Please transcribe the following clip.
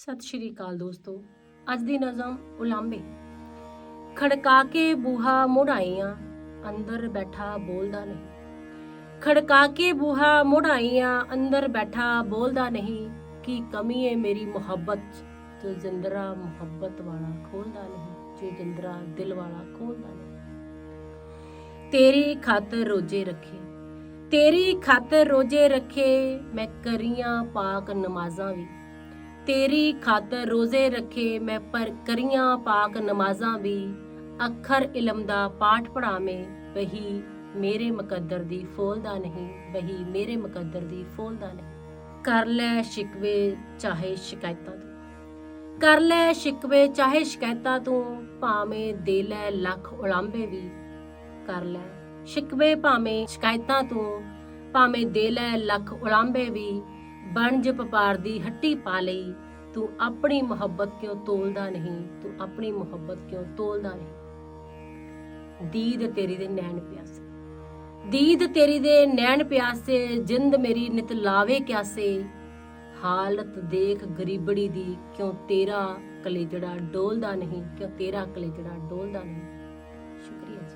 ਸਤਿ ਸ਼੍ਰੀ ਅਕਾਲ ਦੋਸਤੋ। ਅੱਜ ਦੀ ਨਜ਼ਮ ਉਲਾਂਬੇ ਖੜਕਾ ਕੇ ਬੂਹਾ ਮੁੜਾਈਆਂ ਅੰਦਰ ਬੈਠਾ ਬੋਲਦਾ ਨਹੀਂ। ਖੜਕਾ ਕੇ ਬੂਹਾ ਮੁੜਾਈਆਂ ਅੰਦਰ ਬੈਠਾ ਬੋਲਦਾ ਨਹੀਂ। ਕੀ ਕਮੀ ਹੈ ਮੇਰੀ ਮੁਹੱਬਤ ਜੋ ਜਿੰਦਰਾ ਮੁਹੱਬਤ ਵਾਲਾ ਖੋਲਦਾ ਨਹੀਂ। ਜੋ ਜਿੰਦਰਾ ਦਿਲ ਵਾਲਾ ਖੋਲਦਾ ਨਹੀਂ। ਤੇਰੀ ਖਾਤਰ ਰੋਜੇ ਰੱਖੇ। ਤੇਰੀ ਖਾਤਰ ਰੋਜੇ ਰੱਖੇ, ਮੈਂ ਕਰੀਆਂ ਪਾਕ ਨਮਾਜ਼ਾਂ ਵੀ। ਤੇਰੀ ਖਾਤਰ ਰੋਜ਼ੇ ਰੱਖੇ ਮੈਂ ਪਰ ਕਰੀਆਂ ਪਾਕ ਨਮਾਜ਼ਾਂ ਵੀ, ਅੱਖਰ ਇਲਮ ਦਾ ਪਾਠ ਪੜਾਵੇਂ ਵਹੀ ਮੇਰੇ ਮੁਕੱਦਰ ਦੀ ਫੋਲਦਾ ਨਹੀਂ, ਵਹੀ ਮੇਰੇ ਮੁਕੱਦਰ ਦੀ ਫੋਲਦਾ ਨਹੀਂ। ਕਰ ਲੈ ਸ਼ਿਕਵੇ ਚਾਹੇ ਸ਼ਿਕਾਇਤਾਂ ਤੂੰ। ਕਰ ਲੈ ਸ਼ਿਕਵੇ ਚਾਹੇ ਸ਼ਿਕਾਇਤਾਂ ਤੂੰ, ਭਾਵੇਂ ਦੇ ਲੈ ਲੱਖ ਉਲਾਂਬੇ ਵੀ। ਕਰ ਲੈ ਸ਼ਿਕਵੇ ਭਾਵੇਂ ਸ਼ਿਕਾਇਤਾਂ ਤੂੰ, ਭਾਵੇਂ ਦੇ ਲੈ ਲੱਖ ਉਲਾਂਬੇ ਵੀ। ਬਣਜ ਵਪਾਰ ਦੀ ਹੱਟੀ ਪਾ ਲਈ, ਤੂੰ ਆਪਣੀ ਮੁਹੱਬਤ ਕਿਉਂ ਤੋਲਦਾ ਨਹੀਂ? ਤੂੰ ਆਪਣੀ ਮੁਹੱਬਤ ਕਿਉਂ ਤੋਲਦਾ ਨਹੀਂ? ਦੀਦ ਤੇਰੀ ਦੇ ਨੈਣ ਪਿਆਸੇ, ਦੀਦ ਤੇਰੀ ਦੇ ਨੈਣ ਪਿਆਸੇ, ਜਿੰਦ ਮੇਰੀ ਨਿਤ ਲਾਵੇ ਕਿਆਸੇ? ਹਾਲਤ ਦੇਖ ਗਰੀਬੜੀ ਦੀ, ਕਿਉਂ ਤੇਰਾ ਕਲੇਜੜਾ ਡੋਲਦਾ ਨਹੀਂ? ਕਿਉਂ ਤੇਰਾ ਕਲੇਜੜਾ ਡੋਲਦਾ ਨਹੀਂ? ਸ਼ੁਕਰੀਆ